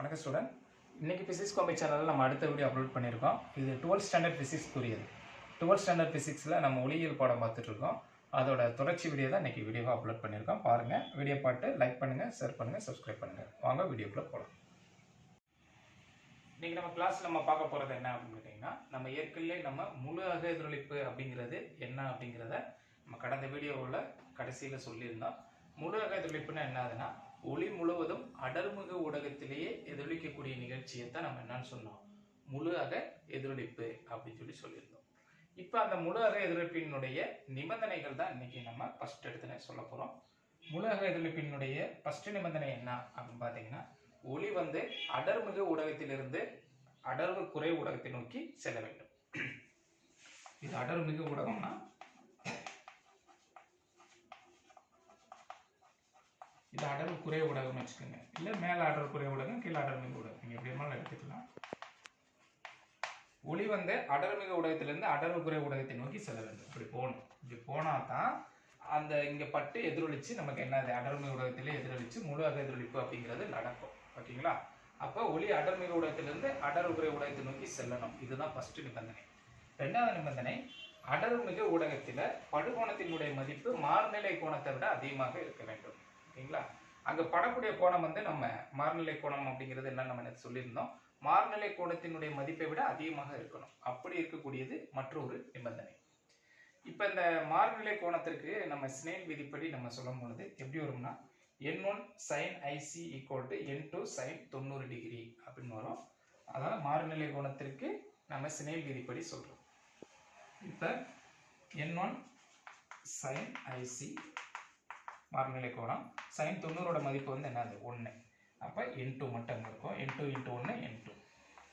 வணக்கம் ஸ்டூடெண்ட் இன்றைக்கி physics combi சேனலில் நம்ம அடுத்த வீடியோ அப்லோட் பண்ணியிருக்கோம். இது டுவெல்த் ஸ்டாண்டர்ட் ஃபிசிக்ஸ் புரியுது டுவெல்த் ஸ்டாண்டர்ட் ஃபிசிக்ஸில் நம்ம ஒளியியல் பாடம் பார்த்துட்ருக்கோம் அதோட தொடர்ச்சி வீடியோ தான் இன்றைக்கி வீடியோவாக அப்லோட் பண்ணியிருக்கோம். பாருங்கள் வீடியோ பார்த்து லைக் பண்ணுங்கள் ஷேர் பண்ணுங்கள் சப்ஸ்கிரைப் பண்ணுங்கள் வாங்க வீடியோக்குள்ளே போகலாம் இன்றைக்கி நம்ம கிளாஸ் நம்ம பார்க்க போகிறது என்ன அப்படின்னு கேட்டிங்கன்னா நம்ம ஏற்கனவே நம்ம முழு அக எதிரொலிப்பு அப்படிங்கிறது என்ன அப்படிங்கிறத நம்ம கடந்த வீடியோவில் கடைசியில் சொல்லியிருந்தோம். முழு அக எதிரொலிப்புன்னா என்னதுன்னா ஒளி முழுவதும் அடர்முக ஊடகத்திலேயே எதிரொலிக்கக்கூடிய நிகழ்ச்சியை தான் நம்ம என்னன்னு சொன்னோம். முழு அக எதிரொலிப்பு அப்படின்னு சொல்லி சொல்லியிருந்தோம். இப்போ அந்த முழு அக எதிரொலிப்பினுடைய நிபந்தனைகள் தான் இன்னைக்கு நம்ம ஃபர்ஸ்ட் எடுத்துனே சொல்ல போகிறோம் முழு அக எதிரொலிப்பினுடைய ஃபர்ஸ்ட் நிபந்தனை என்ன அப்படின்னு பார்த்தீங்கன்னா ஒளி வந்து அடர்மிகு ஊடகத்திலிருந்து அடர்வு குறை ஊடகத்தை நோக்கி செல்ல வேண்டும். இது அடர்மிகு ஊடகம்னா இது அடர்வு குறை ஊடகம்னு வச்சுக்கோங்க. இல்லை மேலே அடர்வு குறை ஊடகம் கீழே அடர்மிகு ஊடகம் நீங்கள் எப்படி வேணாலும் எடுத்துக்கலாம். ஒளி வந்து அடர்மிகு ஊடகத்திலேருந்து அடர்வு குறை ஊடகத்தை நோக்கி செல்ல வேண்டும். இப்படி போகணும். இப்படி போனால் தான் அந்த இங்கே பட்டு எதிரொலிச்சு நமக்கு என்னது அடர்மிகு ஊடகத்திலே எதிரொலிச்சு முழு அக எதிரொலிப்பு அப்படிங்கிறது நடக்கும். ஓகேங்களா அப்போ ஒளி அடர்மிகு ஊடகத்திலேருந்து அடர்வு குறை ஊடகத்தை நோக்கி செல்லணும். இதுதான் ஃபர்ஸ்ட் நிபந்தனை. ரெண்டாவது நிபந்தனை அடர்மிகு ஊடகத்தில் படுகோணத்தினுடைய மதிப்பு மார்நிலை கோணத்தை விட அதிகமாக இருக்க வேண்டும். ஓகேங்களா? அங்கே படக்கூடிய கோணம் வந்து நம்ம மார்நிலை கோணம் அப்படிங்கிறது என்ன நம்ம நேற்று சொல்லியிருந்தோம். மார்நிலை கோணத்தினுடைய மதிப்பை விட அதிகமாக இருக்கணும். அப்படி இருக்கக்கூடியது மற்றொரு நிபந்தனை. இப்போ இந்த மார்நிலை கோணத்திற்கு நம்ம ஸ்னேல் விதிப்படி நம்ம சொல்லும் பொழுது எப்படி வரும்னா N one sine I C equal to N two sine தொண்ணூறு டிகிரி அப்படின்னு வரும். அதாவது மாறுநிலை கோணத்திற்கு நம்ம ஸ்னேல் விதிப்படி சொல்கிறோம் இப்போ N one sine I C மாறுநிலை கோணம் சைன் தொண்ணூறோட மதிப்பு வந்து என்னது? ஒன்று அப்போ என் டூ மட்டும் அங்கே இருக்கும். என் டூ இன்ட்டு ஒன்று என் டூ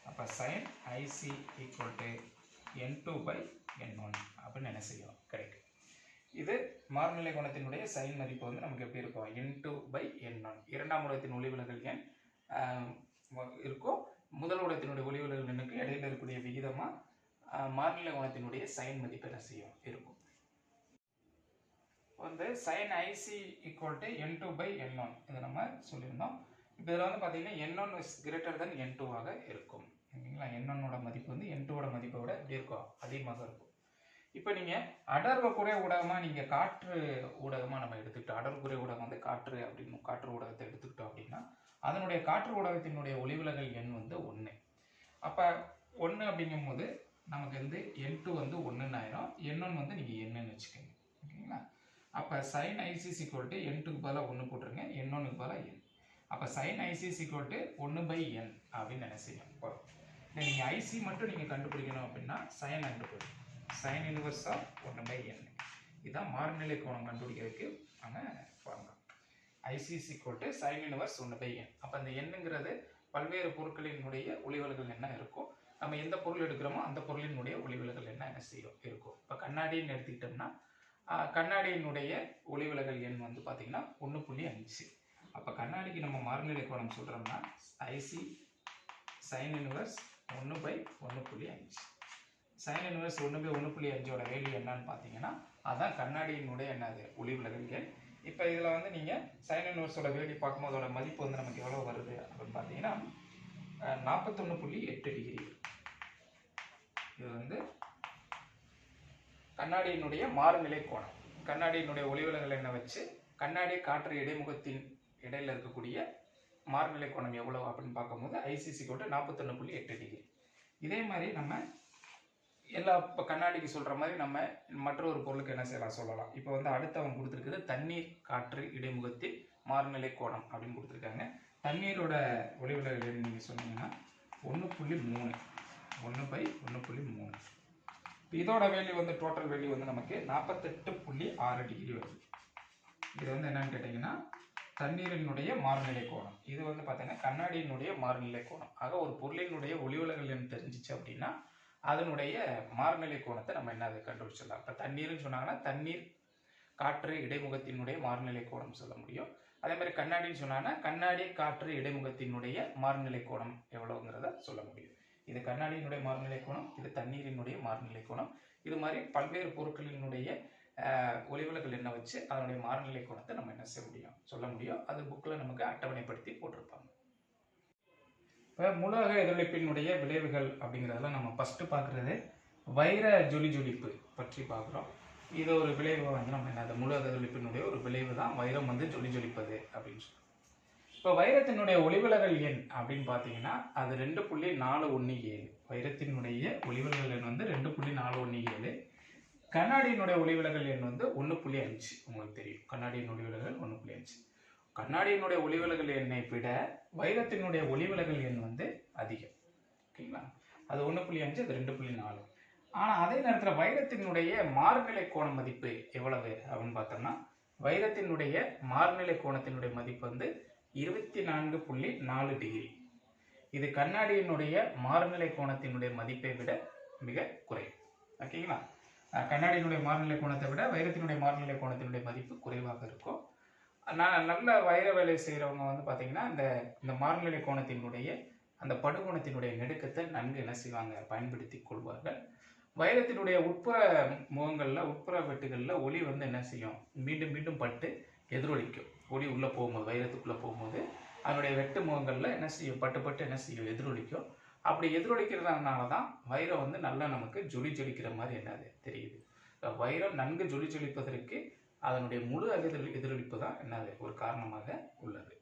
அப்போ sine I C equal to N two by N one அப்படின்னு என்ன செய்யும் கிடைக்கும் இது மாறுநிலை கோணத்தினுடைய சைன் மதிப்பு வந்து நமக்கு எப்படி இருக்கும்? N two by N one இரண்டாம் உலகத்தின் ஒளிவிலகல் எண் இருக்கும். முதல் உலகத்தினுடைய ஒளிவிலகல் எண்ணுக்கு இடையில இருக்கக்கூடிய விகிதமாக மாறுநிலை கோணத்தினுடைய சைன் மதிப்பு என்ன செய்யும்? இருக்கும். வந்து sine i c equal to n two by n one இதை நம்ம சொல்லியிருந்தோம். இப்போ இதில் வந்து பார்த்தீங்கன்னா n one is greater than n டூவாக இருக்கும். ஓகேங்களா என் ஒன்னோட மதிப்பு வந்து என் டூவோட மதிப்பை விட எப்படி இருக்கும். அதிகமாக இருக்கும். இப்போ நீங்கள் அடர்வக்குறை ஊடகமாக நீங்கள் காற்று ஊடகமாக நம்ம எடுத்துக்கிட்டோம். அடர்வுக்குறை ஊடகம் வந்து காற்று அப்படின்னு காற்று ஊடகத்தை எடுத்துக்கிட்டோம் அப்படின்னா அதனுடைய காற்று ஊடகத்தினுடைய ஒளிவிலகல் எண் வந்து ஒன்று அப்போ ஒன்று அப்படிங்கும்போது நமக்கு வந்து என் டூ வந்து ஒன்றுன்னு ஆயிரும். என் ஒன் வந்து நீங்கள் என்னன்னு வச்சுக்கோங்க. ஓகேங்களா அப்போ sine i c is equal to n பதிலாக ஒன்று போட்டுருங்க. என்னொன்றுக்கு பதில் பதிலாக என் அப்போ sine i c is equal to ஒன்று பை என் அப்படின்னு என்ன வரும். நீங்கள் ஐசி மட்டும் நீங்கள் கண்டுபிடிக்கணும் அப்படின்னா சைன் கண்டுபிடிக்கும் சைன் இன்வர்ஸ் ஆஃப் ஒன்று பை என் இதுதான் மாறுநிலை கோணம் கண்டுபிடிக்கிறதுக்கு நம்ம formula i c is equal to sine inverse ஒன்று பை என் அப்போ அந்த எண்ணுங்கிறது பல்வேறு பொருட்களினுடைய ஒளிவல்கள் என்ன இருக்கும்? நம்ம எந்த பொருள் எடுக்கிறோமோ அந்த பொருளினுடைய ஒளிவிலகல் என்ன என்ன செய்யும்? இருக்கும். இப்போ கண்ணாடின்னு எடுத்துக்கிட்டோம்னா கண்ணாடியினுடைய ஒளிவிலகல் எண் வந்து பார்த்தீங்கன்னா ஒன்று புள்ளி அஞ்சு. அப்போ கண்ணாடிக்கு நம்ம மாறுநிலை கோணம் சொல்கிறோம்னா ஐசி சைன் இன்வர்ஸ் ஒன்று பை ஒன்று புள்ளி அஞ்சு. சைன் இன்வர்ஸ் ஒன்று பை ஒன்று புள்ளி அஞ்சோட வேல்யூ என்னன்னு பார்த்தீங்கன்னா அதுதான் கண்ணாடியினுடைய என்னது? ஒளிவிலகல் எண். இப்போ இதில் வந்து நீங்கள் சைன் இன்வர்ஸோட வேல்யூ பார்க்கும்போது அதோட மதிப்பு வந்து நமக்கு எவ்வளோ வருது அப்படின்னு பார்த்தீங்கன்னா நாற்பத்தொன்று புள்ளி எட்டு டிகிரி இது வந்து கண்ணாடியினுடைய மாறுநிலை கோணம். கண்ணாடியினுடைய ஒளிவிலகல் எண்ணை வச்சு கண்ணாடி காற்று இடைமுகத்தின் இடையில இருக்கக்கூடிய மாறுநிலை கோணம் எவ்வளவு அப்படின்னு பார்க்கும்போது ஐசிசி கோட்டு நாற்பத்தொன்று புள்ளி எட்டு டிகிரி. இதே மாதிரி நம்ம எல்லா இப்போ கண்ணாடிக்கு சொல்கிற மாதிரி நம்ம மற்றொரு பொருளுக்கு என்ன செய்யலாம் சொல்லலாம். இப்போ வந்து அடுத்தவன் கொடுத்துருக்குது தண்ணீர் காற்று இடைமுகத்தில் மாறுநிலை கோணம் அப்படின்னு கொடுத்துருக்காங்க. தண்ணீரோட ஒளிவிலகல் நீங்கள் சொன்னீங்கன்னா ஒன்று புள்ளி மூணு. ஒன்று பை ஒன்று புள்ளி மூணு. இதோட வேல்யூ வந்து டோட்டல் வேல்யூ வந்து நமக்கு நாற்பத்தெட்டு புள்ளி ஆறு டிகிரி வருது. இது வந்து என்னன்னு கேட்டிங்கன்னா தண்ணீரினுடைய மாறுநிலை கோணம். இது வந்து பார்த்தீங்கன்னா கண்ணாடியினுடைய மாறுநிலை கோணம். ஆக ஒரு பொருளினுடைய ஒளிவலங்கள் என்ன தெரிஞ்சிச்சு அப்படின்னா அதனுடைய மாறுநிலை கோணத்தை நம்ம என்ன அதை கண்டுபிடிச்சிடலாம். இப்போ தண்ணீர்னு சொன்னாங்கன்னா தண்ணீர் காற்று இடைமுகத்தினுடைய மாறுநிலை கோணம் சொல்ல முடியும். அதே மாதிரி கண்ணாடின்னு சொன்னாங்கன்னா கண்ணாடி காற்று இடைமுகத்தினுடைய மாறுநிலை கோணம் எவ்வளோங்கிறத சொல்ல முடியும். இது கண்ணாடியினுடைய மாறுநிலை கோணம் இது தண்ணீரினுடைய மாறுநிலை கோணம். இது மாதிரி பல்வேறு பொருட்களினுடைய ஆஹ், ஒளிவிலகல் வச்சு அதனுடைய மாறுநிலை கோணத்தை நம்ம என்ன செய்ய முடியும்? சொல்ல முடியும். அது புக்கில் நமக்கு அட்டவணைப்படுத்தி போட்டிருப்பாங்க. இப்போ முலக எதிரொலிப்பினுடைய விளைவுகள் அப்படிங்கிறதெல்லாம் நம்ம ஃபஸ்ட்டு பார்க்குறது வைர ஜொலி ஜொலிப்பு பற்றி பார்க்குறோம். இது ஒரு விளைவு வந்து நம்ம என்ன அந்த முழு எதிரொலிப்பினுடைய ஒரு விளைவு தான் வைரம் வந்து ஜொலி ஜொலிப்பது அப்படின்னு சொல்லுவோம் இப்போ வைரத்தினுடைய ஒளிவிலகல் எண் அப்படின்னு பார்த்தீங்கன்னா அது ரெண்டு புள்ளி நாலு ஒன்று ஏழு. வைரத்தினுடைய ஒளிவிலகல் எண் வந்து ரெண்டு புள்ளி நாலு ஒன்று ஏழு. கண்ணாடியினுடைய ஒளிவிலகல் எண் வந்து ஒன்று புள்ளி அஞ்சு. உங்களுக்கு தெரியும். கண்ணாடியின் ஒளிவிலகல் ஒன்று புள்ளி அஞ்சு. கண்ணாடியினுடைய ஒளிவிலகல் எண்ணை விட வைரத்தினுடைய ஒளிவிலகல் எண் வந்து அதிகம். ஓகேங்களா? அது ஒன்று புள்ளி அஞ்சு அது ரெண்டு புள்ளி நாலு. ஆனால் அதே நேரத்தில் வைரத்தினுடைய மார்நிலை கோண மதிப்பு எவ்வளவு அப்படின்னு பார்த்தோம்னா வைரத்தினுடைய மார்நிலை கோணத்தினுடைய மதிப்பு வந்து இருபத்தி நான்கு புள்ளி நாலு டிகிரி. இது கண்ணாடியினுடைய மாறுநிலை கோணத்தினுடைய மதிப்பை விட மிக குறைவு. ஓகேங்களா? கண்ணாடியினுடைய மாறுநிலை கோணத்தை விட வைரத்தினுடைய மாறுநிலை கோணத்தினுடைய மதிப்பு குறைவாக இருக்கும். நான் நல்ல வைர வேலை செய்கிறவங்க வந்து பார்த்தீங்கன்னா இந்த இந்த மாறுநிலை கோணத்தினுடைய அந்த படுகோணத்தினுடைய நெடுக்கத்தை நன்கு என்ன செய்வாங்க? பயன்படுத்தி கொள்வார்கள். வைரத்தினுடைய உட்புற முகங்களில் உட்புற வெட்டுகளில் ஒளி வந்து என்ன செய்யும்? மீண்டும் மீண்டும் பட்டு எதிரொலிக்கும். ஒளி உள்ளே போகும்போது வைரத்துக்குள்ளே போகும்போது அதனுடைய வெட்டு முகங்களில் என்ன செய்யும்? பட்டு பட்டு என்ன செய்யும்? எதிரொலிக்கும். அப்படி எதிரொலிக்கிறதுனால தான் வைரம் வந்து நல்லா நமக்கு ஜொலி ஜொலிக்கிற மாதிரி என்னது தெரியுது. வைரம் நன்கு ஜொலி ஜொலிப்பதற்கு அதனுடைய முழு எதிரொலி எதிரொலிப்பு தான் என்னது ஒரு காரணமாக உள்ளது.